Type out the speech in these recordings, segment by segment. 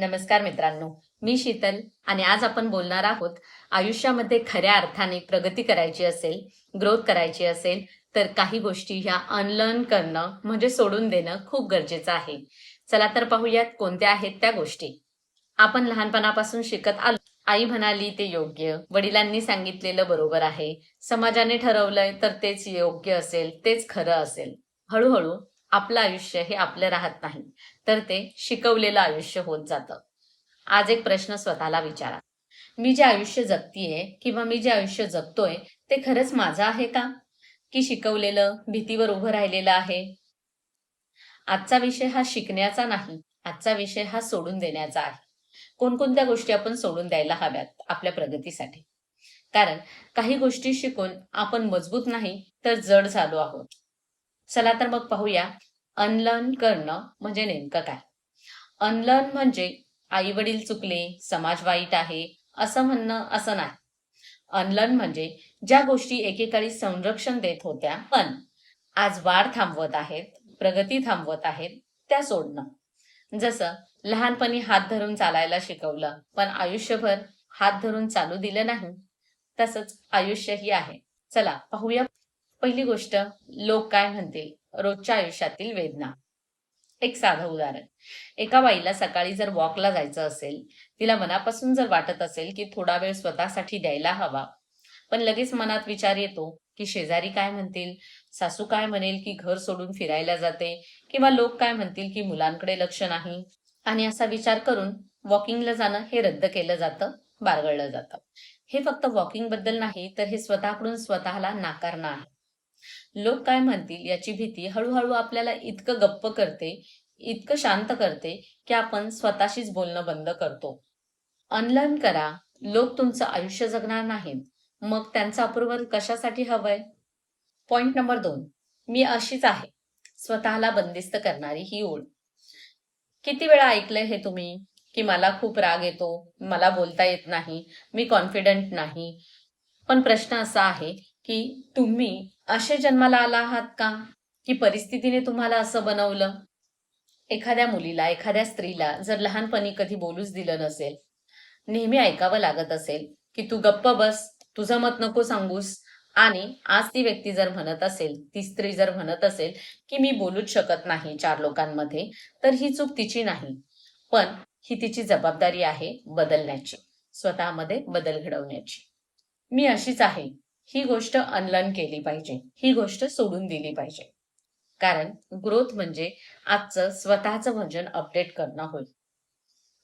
नमस्कार मित्रांनो मी शीतल आणि आज आपण बोलणार आहोत आयुष्यामध्ये खऱ्या अर्थाने प्रगती करायची असेल ग्रोथ करायची असेल तर काही गोष्टी ह्या अनलर्न करणं म्हणजे सोडून देणं खूप गरजेचं आहे. चला तर पाहूयात कोणत्या आहेत त्या गोष्टी. आपण लहानपणापासून शिकत आलो. आई म्हणाली ते योग्य. वडिलांनी सांगितलेलं बरोबर आहे. समाजाने ठरवलंय तर तेच योग्य असेल तेच खरं असेल. हळूहळू आपलं आयुष्य हे आपलं राहत नाही. तर ते शिकवलेलं आयुष्य होत जातं. आज एक प्रश्न स्वतःला विचारा. मी जे आयुष्य जगतीये किंवा मी जे आयुष्य जगतोय ते खरंच माझं आहे का? की शिकवलेलं भीतीवर उभं राहिलेलं आहे? आजचा विषय हा शिकण्याचा नाही आजचा विषय हा सोडून देण्याचा आहे. कोणकोणत्या गोष्टी आपण सोडून द्यायला हव्यात आपल्या प्रगतीसाठी? कारण काही गोष्टी शिकून आपण मजबूत नाही तर जड झालो आहोत. चला तर मग पाहूया. अनलर्न करणं म्हणजे नेमकं काय? अनलर्न म्हणजे आई वडील चुकले समाज वाईट आहे असं म्हणणं असं नाही. अनलर्न म्हणजे ज्या गोष्टी एकेकाळी संरक्षण देत होत्या पण आज वाढ थांबवत आहेत प्रगती थांबवत आहेत त्या सोडणं. जसं लहानपणी हात धरून चालायला शिकवलं पण आयुष्यभर हात धरून चालू दिलं नाही तसंच आयुष्यही आहे. चला पाहूया. पहिली गोष्ट लोक काय म्हणतील? रोजच्या आयुष्यातील वेदना. एक साधं उदाहरण. एका बाईला सकाळी जर वॉकला जायचं असेल तिला मनापासून जर वाटत असेल की थोडा वेळ स्वतःसाठी द्यायला हवा पण लगेच मनात विचार येतो की शेजारी काय म्हणतील? सासू काय म्हणेल की घर सोडून फिरायला जाते? किंवा लोक काय म्हणतील की मुलांकडे लक्ष नाही? आणि असा विचार करून वॉकिंगला जाणं हे रद्द केलं जातं बारगळलं जातं. हे फक्त वॉकिंगबद्दल नाही तर हे स्वतःकडून स्वतःला नाकारणं आहे लोक काय म्हणतील याची भीती हळूहळू आपल्याला इतकं गप्प करते इतकं शांत करते की आपण स्वतःशीच बोलणं बंद करतो. अनलर्न करा. लोक तुमचं आयुष्य जगणार नाहीत. मग त्यांचं अप्रुव्हल कशासाठी हवंय? पॉइंट नंबर दोन. मी अशीच आहे. स्वतःला बंदिस्त करणारी ही ओळ. किती वेळा ऐकलंय हे तुम्ही? की मला खूप राग येतो मला बोलता येत नाही मी कॉन्फिडंट नाही. पण प्रश्न असा आहे की तुम्ही असे जन्माला आला आहात का? की परिस्थितीने तुम्हाला असं बनवलं? एखाद्या मुलीला एखाद्या स्त्रीला जर लहानपणी कधी बोलूच दिलं नसेल नेहमी ऐकावं लागत असेल की तू गप्प बस तुझं मत नको सांगूस. आणि आज ती व्यक्ती जर म्हणत असेल ती स्त्री जर म्हणत असेल की मी बोलूच शकत नाही चार लोकांमध्ये तर ही चूक तिची नाही. पण ही तिची जबाबदारी आहे बदलण्याची स्वतःमध्ये बदल घडवण्याची. मी अशीच आहे. ही गोष्ट अनलन केली पाहिजे. ही गोष्ट सोडून दिली पाहिजे. कारण ग्रोथ म्हणजे आजचं स्वतःचं व्हर्जन अपडेट करणं होईल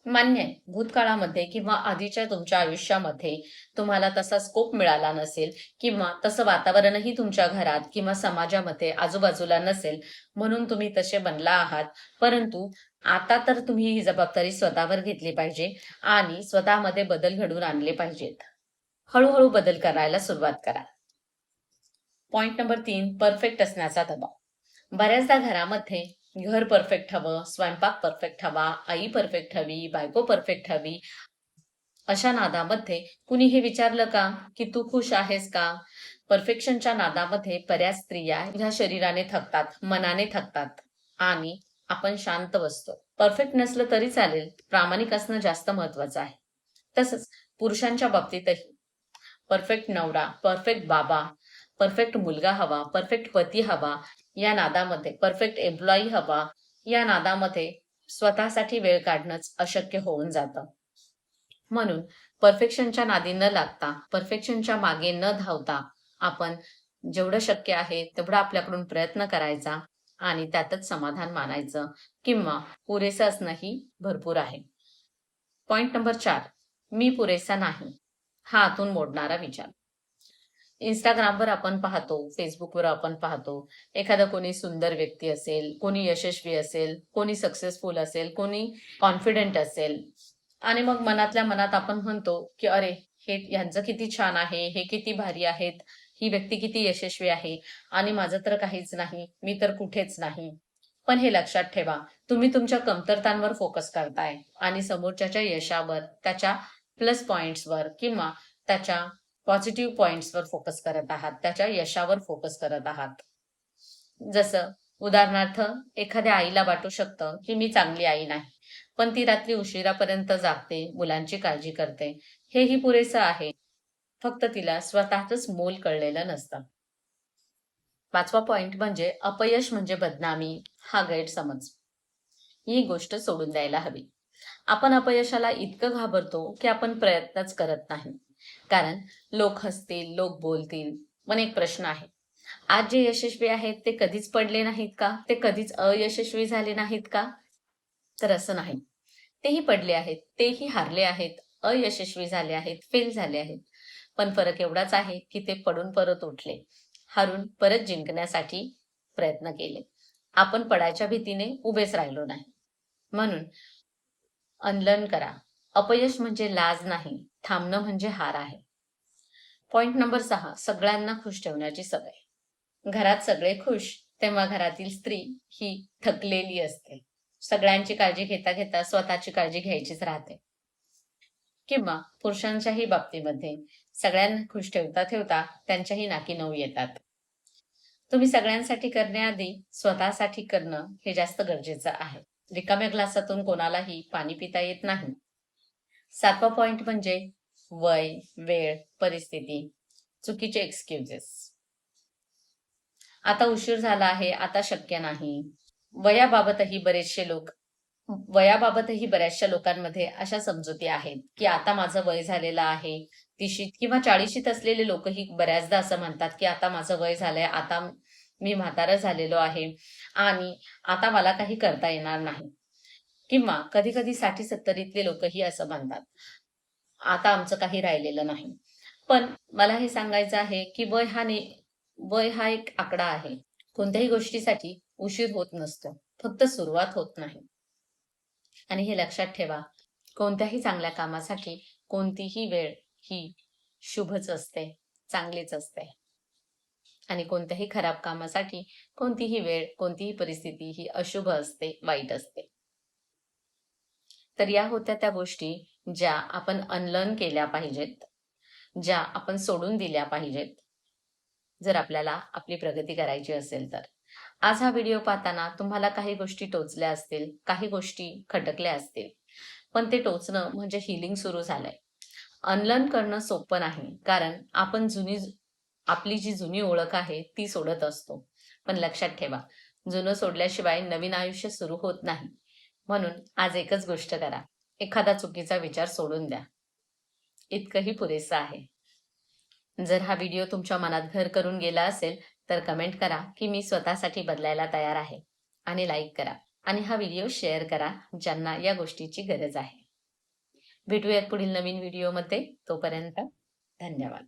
मान्य आहे भूतकाळामध्ये किंवा आधीच्या तुमच्या आयुष्यामध्ये तुम्हाला तसा स्कोप मिळाला नसेल किंवा तसं वातावरणही तुमच्या घरात किंवा समाजामध्ये आजूबाजूला नसेल म्हणून तुम्ही तसे बनला आहात. परंतु आता तर तुम्ही ही जबाबदारी स्वतःवर घेतली पाहिजे आणि स्वतःमध्ये बदल घडवून आणले पाहिजेत. हळूहळू बदल करायला सुरुवात करा. पॉइंट नंबर तीन परफेक्ट असण्याचा दबाव. बऱ्याचदा घरामध्ये घर परफेक्ट हवं स्वयंपाक परफेक्ट हवा आई परफेक्ट हवी बायको परफेक्ट हवी अशा नादामध्ये कुणी हे विचारलं का? की तू खुश आहेस का? परफेक्शनच्या नादामध्ये बऱ्याच स्त्रिया ह्या शरीराने थकतात मनाने थकतात आणि आपण शांत बसतो. परफेक्ट नसलं तरी चालेल प्रामाणिक असणं जास्त महत्वाचं आहे. तसंच पुरुषांच्या बाबतीतही परफेक्ट नवरा परफेक्ट बाबा परफेक्ट मुलगा हवा परफेक्ट पती हवा या नादामध्ये परफेक्ट एम्प्लॉई हवा या नादामध्ये स्वतःसाठी वेळ काढणंच अशक्य होऊन जातं. म्हणून परफेक्शनच्या नादी न लागता परफेक्शनच्या मागे न धावता आपण जेवढं शक्य आहे तेवढा आपल्याकडून प्रयत्न करायचा आणि त्यातच समाधान मानायचं किंवा पुरेसं असणंही भरपूर आहे. पॉइंट नंबर चार मी पुरेसा नाही. हा आतून मोडणारा विचार. इंस्टाग्रामवर आपण पाहतो फेसबुकवर आपण पाहतो एखादा कोणी सुंदर व्यक्ती असेल कोणी यशस्वी असेल कोणी सक्सेसफुल असेल कोणी कॉन्फिडेंट असेल. आणि मग मनातल्या मनात आपण म्हणतो की अरे हे यांचं किती छान आहे हे किती भारी आहेत ही व्यक्ती किती यशस्वी आहे आणि माझं तर काहीच नाही मी तर कुठेच नाही. पण हे लक्षात ठेवा तुम्ही तुमच्या कमतरतांवर फोकस करताय आणि समोरच्याच्या यशावर त्याच्या प्लस पॉइंट्सवर किंवा त्याच्या पॉझिटिव्ह पॉइंट्सवर फोकस करत आहात त्याच्या यशावर फोकस करत आहात. जसं उदाहरणार्थ एखाद्या आईला वाटू शकतं की मी चांगली आई नाही पण ती रात्री उशिरापर्यंत जागते मुलांची काळजी करते हेही पुरेसं आहे. फक्त तिला स्वतःच मोल कळलेलं नसतं. पाचवा पॉइंट म्हणजे अपयश म्हणजे बदनामी हा गैरसमज. ही गोष्ट सोडून द्यायला हवी. आपण अपयशाला इतकं घाबरतो की आपण प्रयत्नच करत नाही. कारण लोक हसतील लोक बोलतील पण एक प्रश्न आहे. आज जे यशस्वी आहेत ते कधीच पडले नाहीत का? ते कधीच अयशस्वी झाले नाहीत का? तर असं नाही. तेही पडले आहेत तेही हारले आहेत अयशस्वी झाले आहेत फेल झाले आहेत. पण फरक एवढाच आहे की ते पडून परत उठले. हारून परत जिंकण्यासाठी प्रयत्न केले. आपण पडायच्या भीतीने उभेच राहिलो नाही. म्हणून अनलर्न करा. अपयश म्हणजे लाज नाही थांबणं म्हणजे हार आहे. पॉइंट नंबर सहा सगळ्यांना खुश ठेवण्याची सवय. घरात सगळे खुश तेव्हा घरातील स्त्री ही थकलेली असते. सगळ्यांची काळजी घेता घेता स्वतःची काळजी घ्यायचीच राहते. किंवा पुरुषांच्याही बाबतीमध्ये सगळ्यांना खुश ठेवता ठेवता त्यांच्याही नाकी नऊ येतात. तुम्ही सगळ्यांसाठी करण्याआधी स्वतःसाठी करणं हे जास्त गरजेचं आहे. रिकाम्या ग्लासातून कोणालाही पाणी पिता येत नाही. सातवा पॉइंट म्हणजे वय वेळ परिस्थिती चुकीचे एक्सक्युजेस आता उशीर झाला आहे आता शक्य नाही. वयाबाबतही बरेचसे लोक वयाबाबतही बऱ्याचशा लोकांमध्ये अशा समजुती आहेत की आता माझं वय झालेलं आहे तिशीत किंवा चाळीशीत असलेले लोकही बऱ्याचदा असं म्हणतात की आता माझं वय झालंय आता मी म्हातारा झालेलो आहे आणि आता मला काही करता येणार नाही. किंवा कधी कधी साठी सत्तरीतले लोकही असं म्हणतात. आता आमचं काही राहिलेलं नाही. पण मला हे सांगायचं आहे की वय हा ने वय हा एक आकडा आहे. कोणत्याही गोष्टीसाठी उशीर होत नसतो. फक्त सुरुवात होत नाही. आणि हे लक्षात ठेवा कोणत्याही चांगल्या कामासाठी कोणतीही वेळ ही शुभच असते चांगलीच असते. आणि कोणत्याही खराब कामासाठी कोणतीही वेळ कोणतीही परिस्थिती ही अशुभ असते वाईट असते. तर या होत्या त्या गोष्टी ज्या आपण अनलर्न केल्या पाहिजेत ज्या आपण सोडून दिल्या पाहिजेत. जर आपल्याला आपली प्रगती करायची असेल तर. आज हा व्हिडिओ पाहताना तुम्हाला काही गोष्टी टोचल्या असतील काही गोष्टी खटकल्या असतील. पण ते टोचणं म्हणजे हिलिंग सुरू झालंय. अनलर्न करणं सोपं नाही कारण आपण जुनी आपली जी जुनी ओळख आहे ती सोडत असतो. पण लक्षात ठेवा जुनं सोडल्याशिवाय नवीन आयुष्य सुरू होत नाही. म्हणून आज एकच गोष्ट करा एखादा चुकीचा विचार सोडून द्या. इतकंही पुरेसं आहे. जर हा व्हिडिओ तुमच्या मनात घर करून गेला असेल तर कमेंट करा की मी स्वतःसाठी बदलायला तयार आहे. आणि लाईक करा. आणि हा व्हिडिओ शेअर करा ज्यांना या गोष्टीची गरज आहे. भेटूयात पुढील नवीन व्हिडिओमध्ये. तोपर्यंत धन्यवाद.